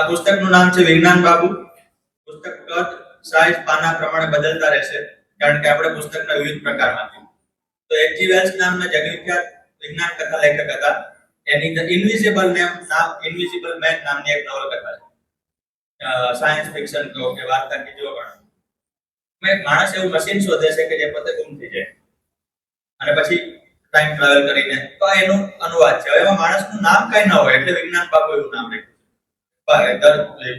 આ પુસ્તકનું નામ છે વિજ્ઞાન બાબુ. પુસ્તક કદ સાઇઝ પાના પ્રમાણે બદલતા રહેશે, કારણ કે આપણે પુસ્તકના વિવિધ પ્રકારમાંથી તો એચજી વેલ્સ નામના જગવિખ્યાત વિજ્ઞાન કથા લેખક હતા. એની ધ ઇનવિઝિબલ નેમ નામ ઇનવિઝિબલ મેન નામની એક નવલકથા છે. સાયન્સ ફિક્શન કહો કે વાર્તા કે જો પણ. એક માણસ એવું મશીન શોધે છે કે જે પોતે ગુમ થઈ જાય. અને પછી ટાઈમ ટ્રાવેલ કરીને, તો એનો અનુવાદ છે. એમાં માણસનું નામ કઈ ન હોય, એટલે વિજ્ઞાન બાબુ એવું નામ રાખ્યું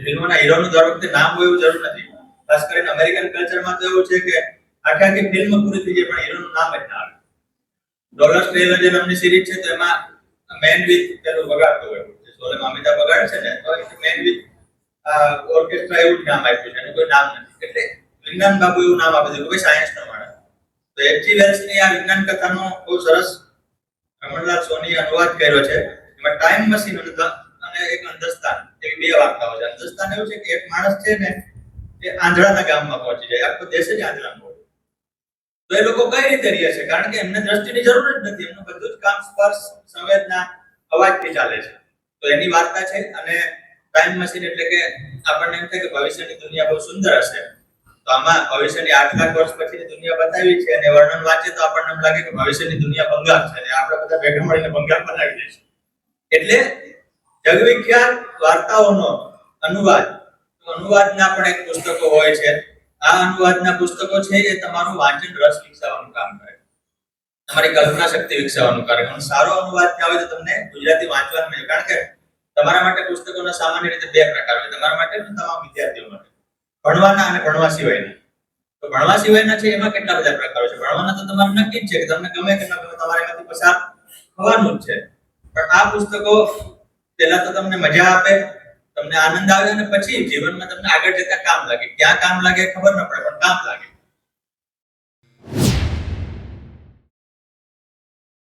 ફિલ્મોના હીરોનું દર નામ હોય એવું જરૂર નથી. ખાસ કરીને અમેરિકન કલ્ચરમાં તો એવું છે કે આખી આખી ફિલ્મ પૂરી થઈ જાય, પણ હીરોનું નામ જ ના આવે. ડોલર ટ્રેલર જે નામની સિરીઝ છે, તો એમાં મેન વિથ પેલું વગાડતો હોય. સોલેમાં અમિતાભ વગાડે છે ને, તો મેન વિથ ઓર્કેસ્ટ્રા એવું જ નામ આપ્યું છે એનું કોઈ નામ નથી. એટલે વિજ્ઞાન બાબુ એવું નામ આપે છે કે કોઈ સાયન્સ નો માણસ તો એચજી વેલ્સની આ વિજ્ઞાન કથાનો બહુ સરસ રમણલાલ સોની અનુવાદ કર્યો છે. એમાં ટાઈમ મશીન અને બે વાર્તાઓ છે. અંધસ્તાન એવું છે કે એક માણસ છે ને, એ આંધળાના ગામમાં પહોંચી જાય. આખો દેશ જ આંધળામાં તો એ લોકો કઈ રીતે રહે છે? કારણ કે એમને દ્રષ્ટિની જરૂર જ નથી. એમનું બધું જ કામ સ્પર્શ, સંવેદના, અવાજથી ચાલે છે. તો એની વાર્તા છે અને ટાઈમ મશીન એટલે કે આપણને એમ થાય કે ભવિષ્યની દુનિયા બહુ સુંદર હશે. તો આમાં ભવિષ્યની આઠ લાખ વર્ષ પછીની દુનિયા બતાવી છે અને વર્ણન વાંચે તો આપણને એમ લાગે કે ભવિષ્યની દુનિયા બંગાળ છે અને આપણે બધા ભેગા મળીને બંગાળ બનાવી દઈશું. એટલે જગવિખ્યાત વાર્તાઓનો અનુવાદ. અનુવાદના પણ એક પુસ્તકો હોય છે. આ અનુવાદના પુસ્તકો છે એ તમારું વાંચન, રસ વિકસાવવાનું કામ કરે. તમારી કલ્પના શક્તિ વિકસાવવાનું કરે. પણ સારો અનુવાદ થયા હોય તો તમને ગુજરાતી વાંચવાનું મળે કારણ કે તમારા માટે પુસ્તકોના સામાન્ય રીતે બે પ્રકાર હોય. તમારા માટે તમામ વિદ્યાર્થીઓ માટે. ભણવાના અને ભણવા સિવાયના. તો ભણવા સિવાયના છે એમાં કેટલા બધા પ્રકારો છે? ભણવાના તો તમારે નક્કી જ છે કે તમને ગમે કે ન ગમે તમારે એમાંથી પસાર થવાનું જ છે. પણ આ પુસ્તકો પહેલા તો તમને મજા આપે, તમને આનંદ આવે અને પછી જીવનમાં તમને આગળ જતા કામ લાગે. ક્યાં કામ લાગે ખબર ન પડે, પણ કામ લાગે.